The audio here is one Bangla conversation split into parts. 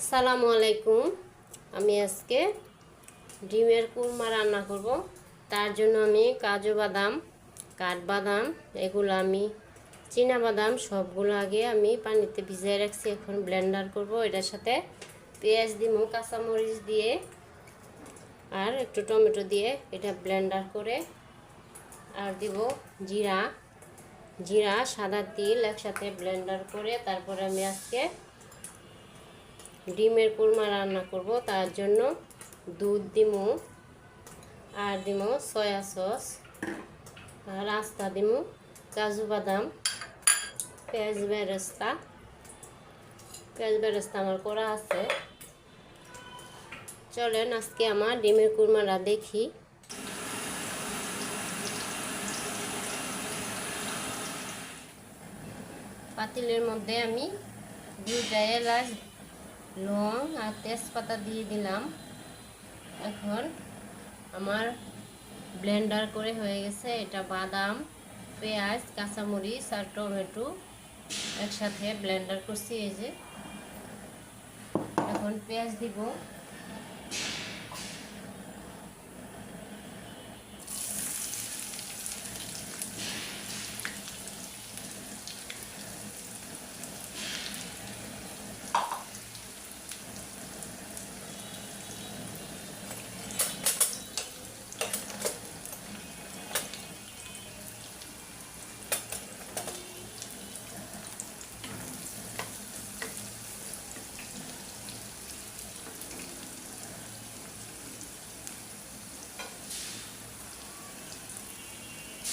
আসসালামু আলাইকুম আমি আজকে ডিমের কুরমা রান্না করব। তার জন্য আমি কাজু বাদাম কাঠবাদাম এগুলো আমি বাদাম, সবগুলো আগে আমি পানিতে ভিজিয়ে রাখছি। এখন ব্লেন্ডার করব। এটার সাথে পেঁয়াজ দিব, কাঁচামরিচ দিয়ে, আর একটু টমেটো দিয়ে এটা ব্লেন্ডার করে আর দিব জিরা। জিরা, সাদা তিল একসাথে ব্লেন্ডার করে তারপরে আমি আজকে ডিমের কুরমা রান্না করব, তার জন্য দুধ দিমু আর দিমু সয়া সস আর আস্তা দিমু কাজু বাদাম, পেঁয়াজ বেরেস্তা। পেঁয়াজ বেরেস্তা আমার করা আছে। চলেন আজকে আমার ডিমের কুরমাটা দেখি। পাতিলের মধ্যে আমি দুইটা এলাচ লং আর তেজপাতা দিয়ে দিলাম। এখন আমার ব্লেন্ডার করে হয়ে গেছে। এটা বাদাম, পেঁয়াজ, কাঁচামরিচ আর টমেটো একসাথে ব্লেন্ডার করছি এই যে। এখন পেঁয়াজ দিব।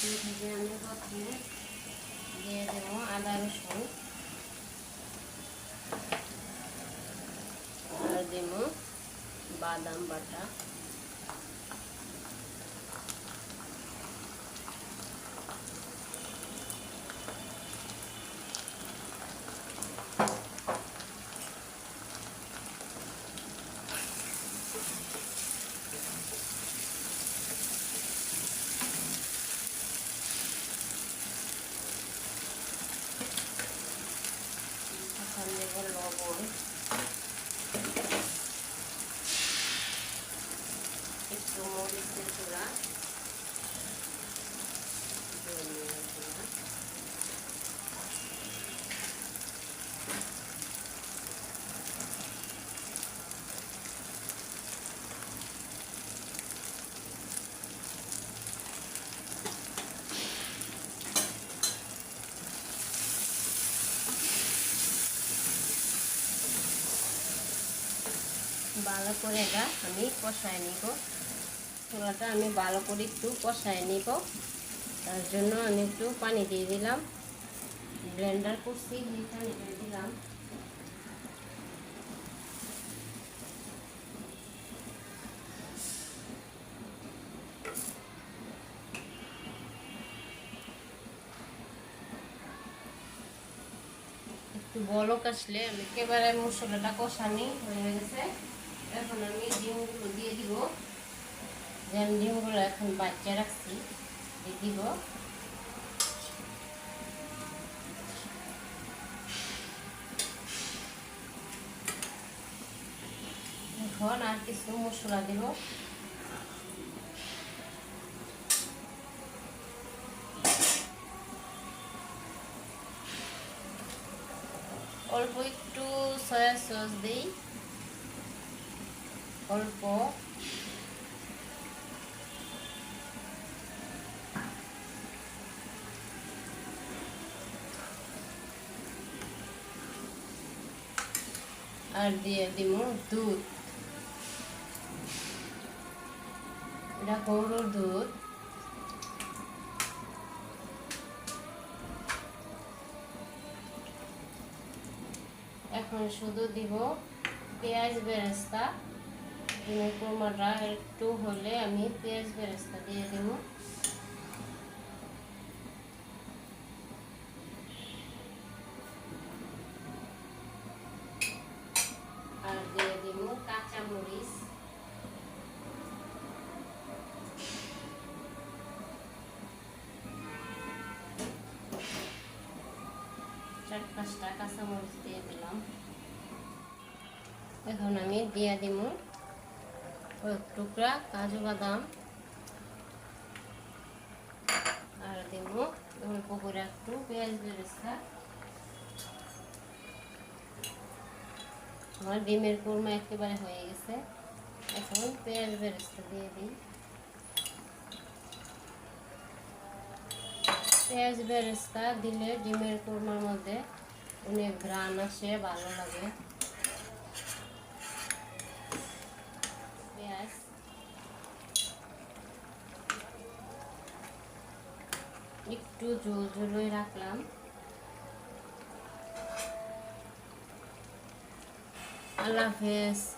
ভেজে আমি প্রথমে দিয়ে দেবো আদা রসুন। আর দেবো বাদাম বাটা। মরিচের গুঁড়া ধনিয়ার গুঁড়া ভালো করে এটা আমি কষায় নিব। ছোলাটা আমি ভালো করে একটু কষায় নিব। তার জন্য আমি একটু পানি দিয়ে দিলাম। ব্লেন্ডার করছি পানি দিয়ে দিলাম। একটু বলক আসলে আমি একেবারে মশলাটা কষানি হয়ে গেছে। এখন আমি ডিমগুলো দিয়ে দিব। আমি ডিমগুলো এখন বাচ্চা রাখছি। দিব এখন আর কিছু মশলা দিব। অল্প একটু সয়া সস দিই। অল্প আর দিয়ে দিব দুধ। এটা গরুর দুধ। এখন শুধু দিব পেঁয়াজ বেরেস্তা। কোরমাটা একটু হলে আমি পেঁয়াজ বেরেস্তা দিয়ে দেব চার পাঁচটা কাঁচামরিচ দিয়ে দিলাম। এখন আমি দিয়ে দিব টুকরা কাজু বাদাম। আর দিব অল্প করে একটু পেঁয়াজ বেরেস্তা। আমার ডিমের কুরমা একেবারে হয়ে গেছে। এখন পেঁয়াজ বেরেস্তা দিয়ে দিই। পেঁয়াজ বেরেস্তা দিলে ডিমের কুরমার মধ্যে অনেক ঘ্রাণ আসে, ভালো লাগে। পেঁয়াজ। একটু ঝোল ঝোলই রাখলাম। আল্লাহ হাফেজ।